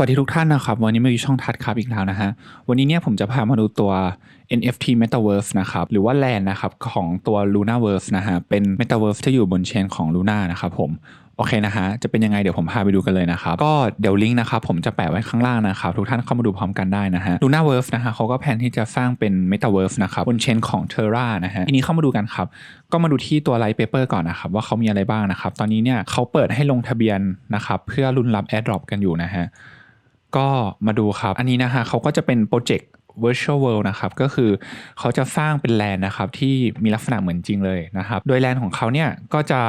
สวัสดีทุกท่านนะครับ วันนี้มาอยู่ช่องทัดครับอีกแล้วนะฮะ วันนี้เนี่ยผมจะพามาดูตัว NFT Metaverse นะครับ หรือว่า LAN นะครับ ของตัว Lunaverse นะฮะ เป็น Metaverse ที่อยู่บนเชนของ Luna นะครับผมโอเคนะฮะ จะเป็นยังไงเดี๋ยวผมพาไปดูกันเลยนะครับ ก็เดี๋ยวลิงก์นะครับผมจะแปะไว้ข้างล่างนะครับ ทุกท่านเข้ามาดูพร้อมกันได้นะฮะ Lunaverse นะฮะเขาก็แผนที่จะสร้างเป็น Metaverse นะครับบนเชนของ Terra นะฮะ ทีนี้เข้ามาดูกันครับ ก็มาดูที่ตัว Light Paper ก่อนนะครับ ว่าเขามีอะไรบ้างนะครับ ตอนนี้เนี่ยเขาเปิดให้ลงทะเบียนนะครับเพื่อรุ่นรับ AirDrop กันอยู่นะฮะ ก็มาดูครับ อันนี้นะฮะเขาก็จะเป็นโปรเจกต์ virtual world นะครับ ก็คือเขาจะสร้างเป็นแลนด์นะครับ ที่มีลักษณะเหมือนจริงเลยนะครับ โดยแลนด์ของเขาเนี่ยก็จะ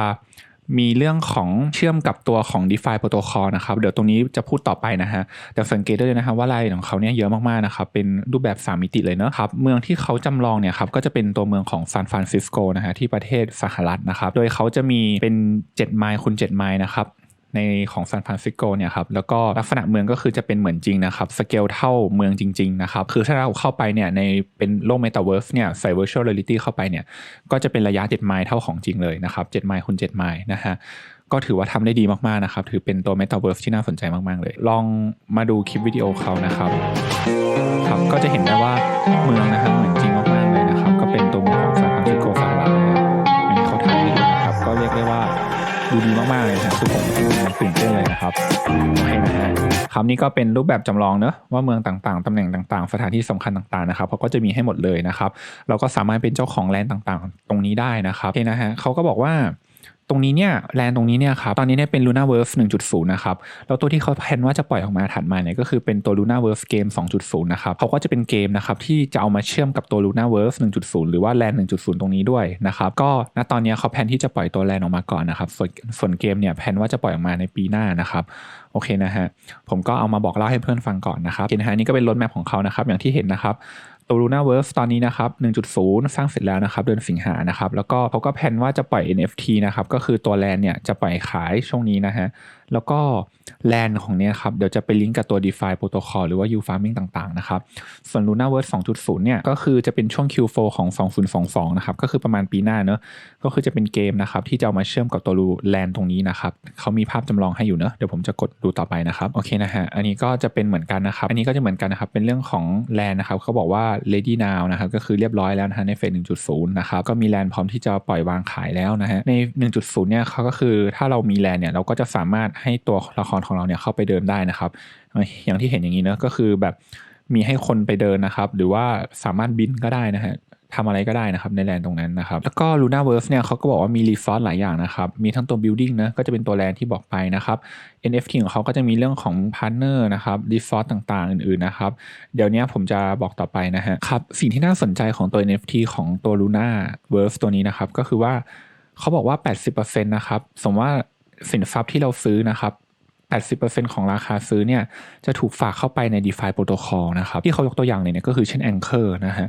มีเรื่องของเชื่อมกับตัวของ DeFi protocol นะครับ เดี๋ยวตรงนี้จะพูดต่อไปนะฮะ แต่สังเกตได้เลยนะครับว่าลายของเขาเนี่ยเยอะมากๆนะครับ เป็นรูปแบบ 3 มิติเลยเนะครับ เมืองที่เขาจำลองเนี่ยครับ ก็จะเป็นตัวเมืองของซานฟรานซิสโกนะฮะที่ประเทศสหรัฐนะครับ โดยเขาจะมีเป็น 7 ไมล์คูณ7ไมล์นะครับ ในของซานฟรานซิสโกเนี่ยครับแล้วก็ลักษณะเมืองก็คือจะเป็นเหมือนจริงนะครับสเกลเท่าเมืองจริงๆนะครับคือถ้าเราเข้าไปเนี่ยในเป็นโลกเมตาเวิร์สเนี่ยใส่ virtual reality เข้าไปเนี่ยก็จะเป็นระยะ 7 ไมล์เท่าของจริงเลยนะครับ7ไมล์คูณ7ไมล์นะฮะก็ถือว่าทำได้ดีมากๆนะครับถือเป็นตัว Metaverse ที่น่าสนใจมากๆเลย ลองมาดูคลิปวิดีโอเขานะครับครับก็จะเห็นได้ว่าเมืองนะฮะเหมือนจริงมากๆเลยนะครับก็เป็นตัว ดูดีมากๆเลยนะคือผมตื่นเต้นเลยนะครับคราวนี้ก็เป็นรูปแบบจำลองเนอะว่าเมืองต่างๆตำแหน่งต่างๆ สถานที่สำคัญต่างๆนะครับเขาก็จะมีให้หมดเลยนะครับ เราก็สามารถเป็นเจ้าของแลนด์ต่างๆ ตรงนี้ได้นะครับโอเคนะฮะเขาก็บอกว่า ตรงนี้เนี่ยแลนด์ตรงนี้เนี่ยครับตอนนี้เนี่ยเป็น Lunaverse 1.0 นะครับ แล้วตัวที่เขาแพนว่าจะปล่อยออกมาถัดมาเนี่ยก็คือเป็นตัว Lunaverse Game 2.0 นะครับเขาก็จะเป็นเกมนะครับที่จะเอามาเชื่อมกับตัว Lunaverse 1.0 หรือว่าแลนด์1.0 ตรงนี้ด้วยนะครับก็ณตอนนี้เขาแพนที่จะปล่อยตัวแลนด์ออกมาก่อนนะครับส่วนส่วนเกมเนี่ยแพนว่าจะปล่อยออกมาในปีหน้านะครับโอเคนะฮะผมก็เอามาบอกเล่าให้เพื่อนฟังก่อนนะครับเห็นฮะนี่ก็เป็นรถแมพของเขานะครับอย่างที่เห็นนะครับ ตัว Lunaverse ตอนนี้นะครับ 1.0 สร้างเสร็จแล้วนะครับ เดือนสิงหานะครับ แล้วก็เขาก็แผนว่าจะปล่อย NFT นะครับ ก็คือตัวแลนเนี่ยจะปล่อยขายช่วงนี้นะฮะ แล้วก็แลนของเนี้ยครับ เดี๋ยวจะไปลิงก์กับตัว DeFi Protocol หรือว่า U Farming ต่างๆ นะครับ ส่วน Lunaverse 2.0 เนี่ย ก็คือจะเป็นช่วง Q4 ของ 2022 นะครับ ก็คือประมาณปีหน้าเนอะก็คือจะเป็นเกมนะครับ ที่จะเอามาเชื่อมกับตัวแลนตรงนี้นะครับเขามีภาพจำลองให้อยู่เนอะเดี๋ยวผมจะกดดูต่อไปนะครับ โอเคนะฮะ อันนี้ก็จะเป็นเหมือนกันนะครับ อันนี้ก็จะเหมือนกันนะครับ เป็นเรื่องของแลนนะครับเขาบอกว่า ready now นะครับ ก็คือเรียบร้อยแล้วนะฮะในเฟส1.0 นะครับ ก็มีแลนพร้อมที่จะปล่อยวางขายแล้วนะฮะใน 1.0 เนี่ยเขาก็คือถ้าเรามีแลนเนี่ยเราก็จะสามารถให้ตัวละครของเราเนี่ยเข้าไปเดินได้นะครับ อย่างที่เห็นอย่างนี้เนอะก็คือแบบมีให้คนไปเดินนะครับ หรือว่าสามารถบินก็ได้นะฮะทำอะไรก็ได้นะครับในแลนด์ตรงนั้นนะครับ แล้วก็ Lunaverse เนี่ยเขาก็บอกว่ามีรีซอสหลายอย่างนะครับ มีทั้งตัว building นะก็จะเป็นตัวแลนด์ที่บอกไปนะครับ NFT ของเขาก็จะมีเรื่องของ partner นะครับรีซอสต่างๆ อื่นๆนะครับ เดี๋ยวนี้ผมจะบอกต่อไปนะฮะครับ สิ่งที่น่าสนใจของตัว NFT ของตัว Lunaverse ตัวนี้นะครับ ก็คือว่าเขาบอกว่า 80%นะครับ สมมติว่า สินทรัพย์ที่เราซื้อนะครับ 80%ของราคาซื้อเนี่ยจะถูกฝากเข้าไปใน DeFi Protocol นะครับ ที่เขายกตัวอย่างเลยเนี่ยก็คือเช่น Anchor นะฮะ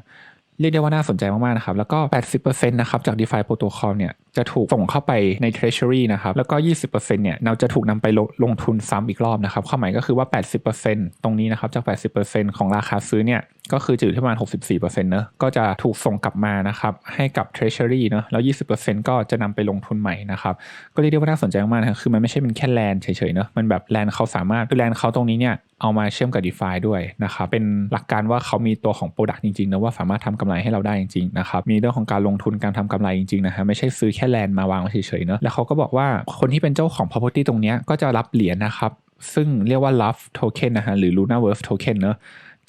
เรียกได้ว่าน่าสนใจมากๆนะครับ แล้วก็ 80%นะครับจาก DeFi Protocol เนี่ยจะถูกส่งเข้าไปใน Treasury นะครับ แล้วก็ 20%เนี่ยเราจะถูกนำไปลงลงทุนซ้ำอีกรอบนะครับความหมายก็คือว่า 80%ตรงนี้นะครับจาก 80%ของราคาซื้อเนี่ย ก็คือจะอยู่ที่ประมาณ 64%เนอะก็จะถูกส่งกลับมานะครับให้กับ Treasury เนอะแล้ว 20%ก็จะนำไปลงทุนใหม่นะครับก็เรียกได้ว่าน่าสนใจมากนะค,คือมันไม่ใช่เป็นแค่แลนเฉยๆเนอะมันแบบแลนเขาสามารถคือแลนเขาตรงนี้เนี่ยเอามาเชื่อมกับ DeFi ด้วยนะครับเป็นหลักการว่าเขามีตัวของ Product จริงๆนะว่าสามารถทำกำไรให้เราได้จริงๆนะครับมีเรื่องของการลงทุนการทำกำไรจริงๆนะฮะไม่ใช่ซื้อแค่แลนด์มาวางเฉยๆเนอะแล้วเขาก็บอกว่าคนที่เป็นเจ้าของ property ตรงเนี้ก็จะรับเหรียญนะครับซึ่งเรียกว่า Love Token นะฮะหรือ Lunaverse Token เนอะ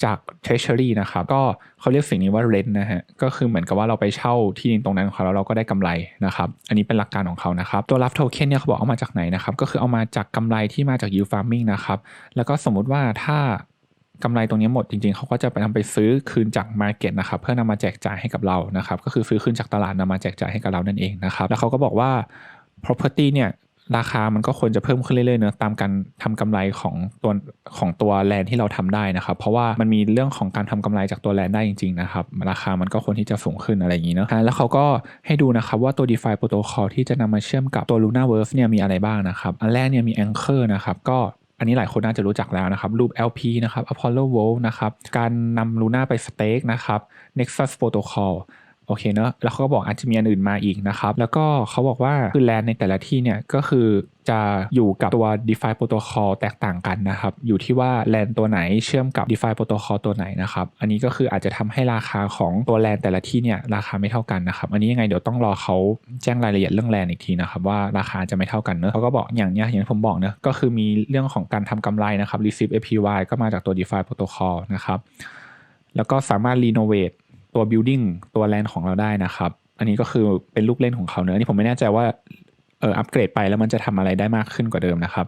จาก Treasury นะครับก็เขาเรียกสิ่งนี้ว่า rent นะฮะก็คือเหมือนกับว่าเราไปเช่าที่ดินตรงนั้นของเขาแล้วเราก็ได้กำไรนะครับอันนี้เป็นหลักการของเขานะครับตัว Love Token เนี่ยเขาบอกเอามาจากไหนนะครับก็คือเอามาจากกำไรที่มาจาก Yield Farming นะครับแล้วก็สมมุติว่าถ้ากำไรตรงนี้หมดจริงๆ เขาก็จะไปนำไปซื้อคืนจาก Market นะครับเพื่อนำมาแจกจ่ายให้กับเรานะครับก็คือซื้อคืนจากตลาดนำมาแจกจ่ายให้กับเรานั่นเองนะครับแล้วเขาก็บอกว่า property เนี่ย ราคามันก็ควรจะเพิ่มขึ้นเรื่อยๆเนอะตามการทำกำไรของตัวของตัวแลนที่เราทำได้นะครับ เพราะว่ามันมีเรื่องของการทำกำไรจากตัวแลนได้จริงๆนะครับราคามันก็ควรที่จะสูงขึ้นอะไรอย่างนี้เนอะแล้วเขาก็ให้ดูนะครับว่าตัว DeFi Protocol ที่จะนำมาเชื่อมกับตัว Lunaverse เนี่ยมีอะไรบ้างนะครับอันแรกเนี่ยมี Anchor นะครับก็อันนี้หลายคนน่าจะรู้จักแล้วนะครับ รูป LP นะครับ Apollo Vault นะครับ การนำ Luna ไป Stake นะครับ Nexus Protocol ออเคเนอะแล้วเขาก็บอกอาจจะมีอันอื่นมาอีกนะครับแล้วก็เขาบอกว่าคือแลนในแต่ละที่เนี่ยก็คือจะอยู่กับตัว DeFi Protocol แตกต่างกันนะครับ อยู่ที่ว่าแลนตัวไหนเชื่อมกับ DeFi Protocol ตัวไหนนะครับ อันนี้ก็คืออาจจะทำให้ราคาของตัวแลนแต่ละที่เนี่ยราคาไม่เท่ากันนะครับ อันนี้ยังไงเดี๋ยวต้องรอเขาแจ้งรายละเอียดเรื่องแลนอีกทีนะครับว่าราคาจะไม่เท่ากันเนอะเขาก็บอกอย่างเนี้ยอย่างที่ผมบอกเนอะก็คือมีเรื่องของการทำกำไรนะครับ receive APY ก็มาจากตัว DeFi Protocol นะครับแล้วก็สามารถ renovate ตัว building ตัวแลนด์ของเราได้นะครับ อันนี้ก็คือเป็นลูกเล่นของเขาเนอะอันนี่ผมไม่แน่ใจว่าเอออัปเกรดไปแล้วมันจะทำอะไรได้มากขึ้นกว่าเดิมนะครับ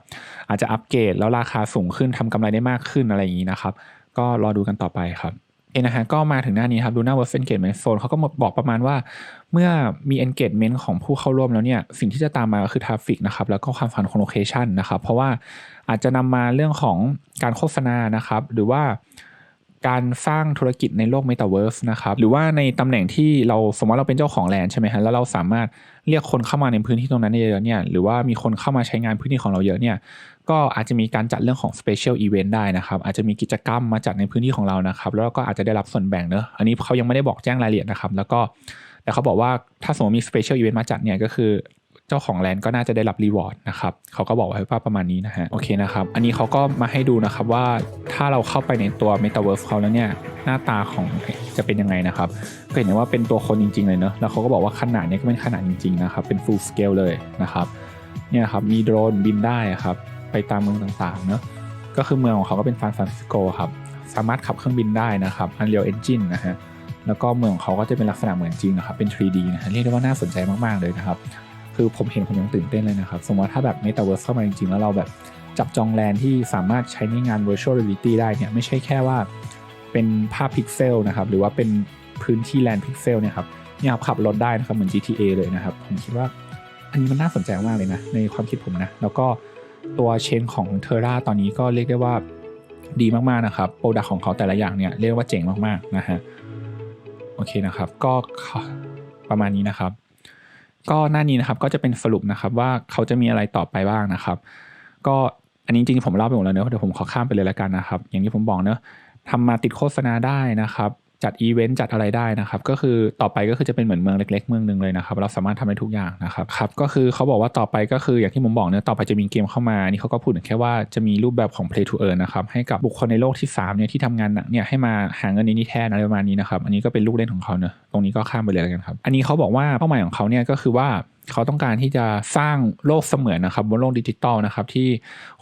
อาจจะอัปเกรดแล้วราคาสูงขึ้นทำกำไรได้มากขึ้นอะไรอย่างนี้นะครับ ก็รอดูกันต่อไปครับเอ็นะฮะก็มาถึงหน้านี้ครับดูหน้า Worth Engagement Zone เขาก็บอกประมาณว่า เมื่อมี engagement ของผู้เข้าร่วมแล้วเนี่ย สิ่งที่จะตามมาก็คือ traffic นะครับแล้วก็ความฝันของ location นะครับ เพราะว่าอาจจะนำมาเรื่องของการโฆษณานะครับ หรือว่า การสร้างธุรกิจในโลก Metaverse นะครับหรือว่าในตำแหน่งที่เราสมมติเราเป็นเจ้าของแลนด์ใช่ไหมฮะแล้วเราสามารถเรียกคนเข้ามาในพื้นที่ตรงนั้นเยอะเนี่ยหรือว่ามีคนเข้ามาใช้งานพื้นที่ของเราเยอะเนี่ยก็อาจจะมีการจัดเรื่องของ Special Event ได้นะครับ อาจจะมีกิจกรรมมาจัดในพื้นที่ของเรานะครับ แล้วก็อาจจะได้รับส่วนแบ่งเนอะอันนี้เขายังไม่ได้บอกแจ้งรายละเอียดนะครับ แล้วก็แต่เขาบอกว่าถ้าสมมติมี Special Event มาจัดเนี่ยก็คือ เจ้าของแลนด์ก็น่าจะได้รับรีวอร์ดนะครับเขาก็บอกไว้ว่าประมาณนี้นะฮะโอเคนะครับอันนี้เขาก็มาให้ดูนะครับว่าถ้าเราเข้าไปในตัว Metaverse เขาแล้วเนี่ยหน้าตาของจะเป็นยังไงนะครับก็เห็นว่าเป็นตัวคนจริง ๆ เลยเนอะแล้วเขาก็บอกว่าขนาดนี้ก็เป็นขนาดจริงๆนะครับเป็น full scale เลยนะครับเนี่ยครับมีโดรนบินได้ครับไปตามเมืองต่างๆเนอะก็คือเมืองของเขาก็เป็นซานฟรานซิสโกครับสามารถขับเครื่องบินได้นะครับ Unreal Engine นะฮะแล้วก็เมืองของเขาก็จะเป็นลักษณะเหมือนจริงนะครับเป็น 3D นะฮะเรียกได้ว่าน่าสนใจมากๆเลยนะครับ คือผมเห็นผมยังตื่นเต้นเลยนะครับ สมมติว่าถ้าแบบ Metaverse เข้ามาจริงๆ แล้วเราแบบจับจองแลนที่สามารถใช้ในงาน Virtual Reality ได้เนี่ยไม่ใช่แค่ว่าเป็นภาพพิกเซลนะครับหรือว่าเป็นพื้นที่แลนพิกเซลเนี่ยครับเนี่ยขับรถได้นะครับเหมือน GTA เลยนะครับ ผมคิดว่าอันนี้มันน่าสนใจมากเลยนะ ในความคิดผมนะ แล้วก็ตัวเชนของ Terra ตอนนี้ก็เรียกได้ว่าดีมากๆนะครับโปรดักของเขาแต่ละอย่างเนี่ยเรียกว่าเจ๋งมากๆนะฮะโอเคนะครับ ก็ประมาณนี้นะครับ ก็หน้านี้นะครับก็จะเป็นสรุปนะครับว่าเขาจะมีอะไรต่อไปบ้างนะครับ ก็อันนี้จริงๆผมเล่าไปหมดแล้วเนอะเดี๋ยวผมขอข้ามไปเลยละกันนะครับ อย่างที่ผมบอกเนอะทำมาติดโฆษณาได้นะครับ จัดอีเวนต์จัดอะไรได้นะครับ ก็คือต่อไปก็คือจะเป็นเหมือนเมืองเล็ก ๆ เมืองหนึ่งเลยนะครับเราสามารถทำได้ทุกอย่างนะครับครับก็คือเขาบอกว่าต่อไปก็คืออย่างที่ผมบอกเนอะต่อไปจะมีเกมเข้ามานี่เขาก็พูดถึงแค่ว่าจะมีรูปแบบของ play to earn นะครับให้กับบุคคลในโลกที่3เนี่ยที่ทำงานหนักเนี่ยให้มาหาเงินในนี้แทนอะไรประมาณนี้นะครับอันนี้ก็เป็นลูกเล่นของเขาเนอะตรงนี้ก็ข้ามไปเลยแล้วกันครับอันนี้เขาบอกว่าเป้าหมายของเขาเนี่ยก็คือว่าเขาต้องการที่จะสร้างโลกเสมือนนะครับบนโลกดิจิตอลนะครับที่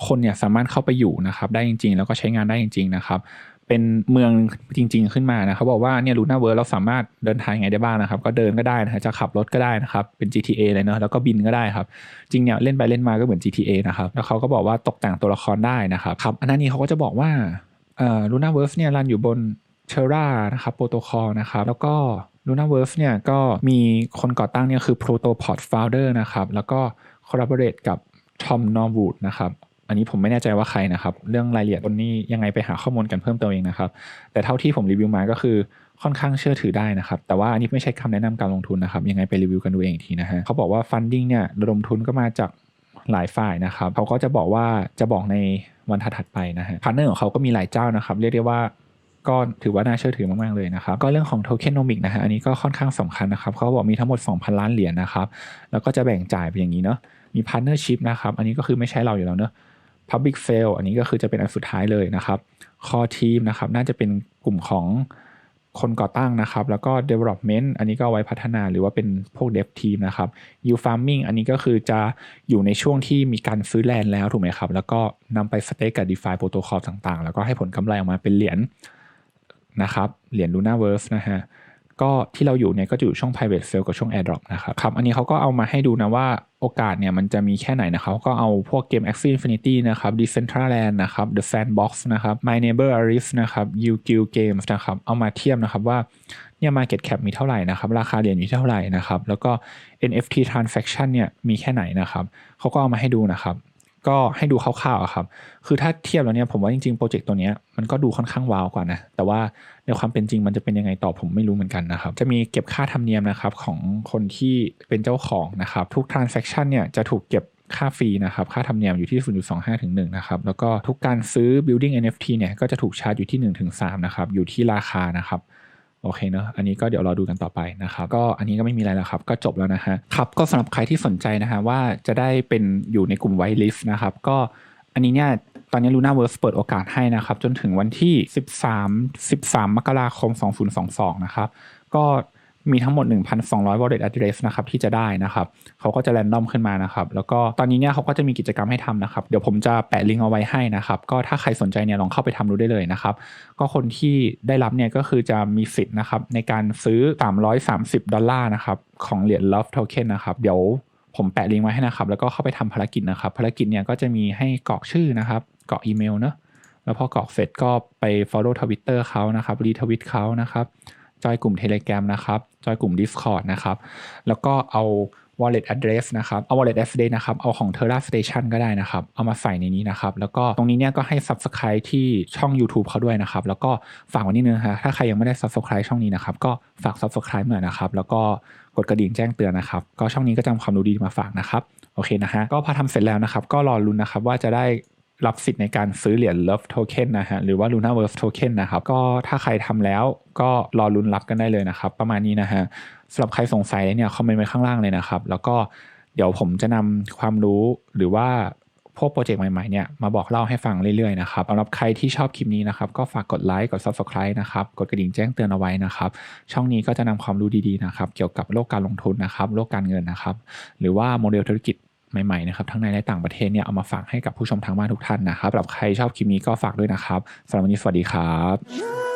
คนเนี่ยสามารถเข้าไปอยู่นะครับได้จริง ๆ แล้วก็ใช้งานได้จริง ๆ นะครับ เป็นเมืองจริง ๆ ขึ้นมานะเขาบอกว่าเนี่ยลูน่าเวิร์เราสามารถเดินทางไงได้บ้างนะครับ ก็เดินก็ได้นะจะขับรถก็ได้นะครับเป็น GTA เลยเนาะแล้วก็บินก็ได้ครับ จริงเนี่ยเล่นไปเล่นมาก็เหมือน GTA นะครับแล้วเขาก็บอกว่าตกแต่งตัวละครได้นะครับครับอันนี้เขาก็จะบอกว่าเอ่อลูน่าเวิร์เนี่ยรันอยู่บนเทรานะครับโปรโตคอลนะครับแล้วก็ Lunaverse เนี่ยก็มีคนก่อตั้งเนี่ยคือ Protopod Founder นะครับแล้วก็ collaborate กับ Tom Norwood นะครับ อันนี้ผมไม่แน่ใจว่าใครนะครับ เรื่องรายละเอียดบนนี้ยังไงไปหาข้อมูลกันเพิ่มเติมเองนะครับ แต่เท่าที่ผมรีวิวมาก็คือค่อนข้างเชื่อถือได้นะครับ แต่ว่าอันนี้ไม่ใช่คำแนะนำการลงทุนนะครับ ยังไงไปรีวิวกันดูเองทีนะฮะเขาบอกว่า funding เนี่ยระดมทุนก็มาจากหลายฝ่ายนะครับเขาก็จะบอกว่าจะบอกในวันถัดไปนะฮะพาร์เนอร์ของเขาก็มีหลายเจ้านะครับ เรียกได้ว่าก็ถือว่าน่าเชื่อถือมาก ๆ เลยนะครับ ก็เรื่องของโทเค็นโนมิกนะฮะอันนี้ก็ค่อนข้างสำคัญนะครับ เขาบอกมีทั้งหมด 2,000 ล้านเหรียญนะครับ แล้วก็จะแบ่งจ่ายไปอย่างนี้เนาะมีพาร์เนอร์ชิพนะครับ อันนี้ก็คือไม่ใช่เราอยู่แล้วเนาะ Public Fail อันนี้ก็คือจะเป็นอันสุดท้ายเลยนะครับ Core Team นะครับน่าจะเป็นกลุ่มของคนก่อตั้งนะครับ แล้วก็ development อันนี้ก็ไว้พัฒนาหรือว่าเป็นพวก dev team นะครับ yield farming อันนี้ก็คือจะอยู่ในช่วงที่มีการซื้อแลนด์แล้วถูกไหมครับ แล้วก็นำไปสเต็กกับ DeFi protocol ต่างๆ แล้วก็ให้ผลกำไรออกมาเป็นเหรียญนะครับ เหรียญ Lunaverse นะฮะ ก็ที่เราอยู่เนี่ยก็จะอยู่ช่อง private sale กับช่วง airdrop นะครับครับอันนี้เขาก็เอามาให้ดูนะว่าโอกาสเนี่ยมันจะมีแค่ไหนนะครับก็เอาพวกเกม Axie Infinity นะครับ Decentraland นะครับ The Sandbox นะครับ My Neighbor Arif นะครับ u g i l Games นะครับเอามาเทียบนะครับว่าเนี่ย market cap มีเท่าไหร่นะครับราคาเหรียญมีเท่าไหร่นะครับแล้วก็ NFT transaction เนี่ยมีแค่ไหนนะครับเขาก็เอามาให้ดูนะครับ ก็ให้ดูคร่าวๆครับ คือถ้าเทียบแล้วเนี่ยผมว่าจริงๆโปรเจกต์ตัวนี้มันก็ดูค่อนข้างว้าวกว่านะ แต่ว่าในความเป็นจริงมันจะเป็นยังไงต่อผมไม่รู้เหมือนกันนะครับ จะมีเก็บค่าธรรมเนียมนะครับของคนที่เป็นเจ้าของนะครับ ทุก transaction เนี่ยจะถูกเก็บค่าฟรีนะครับ ค่าธรรมเนียมอยู่ที่ 0.25ถึง1นะครับ แล้วก็ทุกการซื้อ building NFT เนี่ยก็จะถูกชาร์จอยู่ที่1ถึง3นะครับ อยู่ที่ราคานะครับ โอเคเนอะอันนี้ก็เดี๋ยวรอดูกันต่อไปนะครับก็อันนี้ก็ไม่มีอะไรแล้วครับ ก็จบแล้วนะฮะครับก็สำหรับใครที่สนใจนะฮะว่าจะได้เป็นอยู่ในกลุ่มไวท์ลิสต์นะครับก็อันนี้เนี่ยตอนนี้ลูน่าเวิร์สเปิดโอกาสให้นะครับ จนถึงวันที่ 13 13 มกราคม 2022 นะครับ ก็ มีทั้งหมด 1,200 wallet address นะครับที่จะได้นะครับเขาก็จะแรนดอมขึ้นมานะครับแล้วก็ตอนนี้เนี่ยเขาก็จะมีกิจกรรมให้ทำนะครับเดี๋ยวผมจะแปะลิงก์เอาไว้ให้นะครับก็ถ้าใครสนใจเนี่ยลองเข้าไปทำดูได้เลยนะครับก็คนที่ได้รับเนี่ยก็คือจะมีสิทธิ์นะครับในการซื้อ 330 ดอลลาร์นะครับของเหรียญ Love Token นะครับเดี๋ยวผมแปะลิงก์ไว้ให้นะครับ แล้วก็เข้าไปทำภารกิจนะครับ ภารกิจเนี่ยก็จะมีให้กรอกชื่อนะครับกรอกอีเมลเนอะแล้วพอกรอกเสร็จก็ไป follow Twitter เขานะครับรีทวิตเขานะครับ จอยกลุ่ม Telegram นะครับ จอยกลุ่ม Discord นะครับ แล้วก็เอา wallet address นะครับ เอา wallet address นะครับ เอาของ Terra Station ก็ได้นะครับ เอามาใส่ในนี้นะครับ แล้วก็ตรงนี้เนี่ยก็ให้ subscribe ที่ช่อง YouTube เขาด้วยนะครับ แล้วก็ฝากไว้นิดนึงฮะถ้าใครยังไม่ได้ subscribe ช่องนี้นะครับ ก็ฝาก subscribe หน่อยนะครับ แล้วก็กดกระดิ่งแจ้งเตือนนะครับ ก็ช่องนี้ก็จะนำความรู้ดีมาฝากนะครับ โอเคนะฮะ ก็พอทำเสร็จแล้วนะครับ ก็รอลุ้นนะครับว่าจะได้ รับสิทธิ์ในการซื้อเหรียญ Love Token นะฮะหรือว่า Luna Verse Token นะครับก็ถ้าใครทำแล้วก็รอลุ้นรับกันได้เลยนะครับ ประมาณนี้นะฮะสำหรับใครสงสัยเนี่ยคอมเมนต์ไว้ข้างล่างเลยนะครับ แล้วก็เดี๋ยวผมจะนำความรู้หรือว่าพวกโปรเจกต์ใหม่ๆเนี่ยมาบอกเล่าให้ฟังเรื่อยๆนะครับสำหรับใครที่ชอบคลิปนี้นะครับ ก็ฝากกดไลค์กด Subscribe นะครับกดกระดิ่งแจ้งเตือนเอาไว้นะครับ ช่องนี้ก็จะนำความรู้ดีๆนะครับ เกี่ยวกับโลกการลงทุนนะครับ โลกการเงินนะครับ หรือว่าโมเดลธุรกิจ ใหม่ๆนะครับทั้งในและต่างประเทศเนี่ยเอามาฝากให้กับผู้ชมทางบ้านทุกท่านนะครับสำหรับใครชอบคลิปนี้ก็ฝากด้วยนะครับสำหรับวันนี้สวัสดีครับ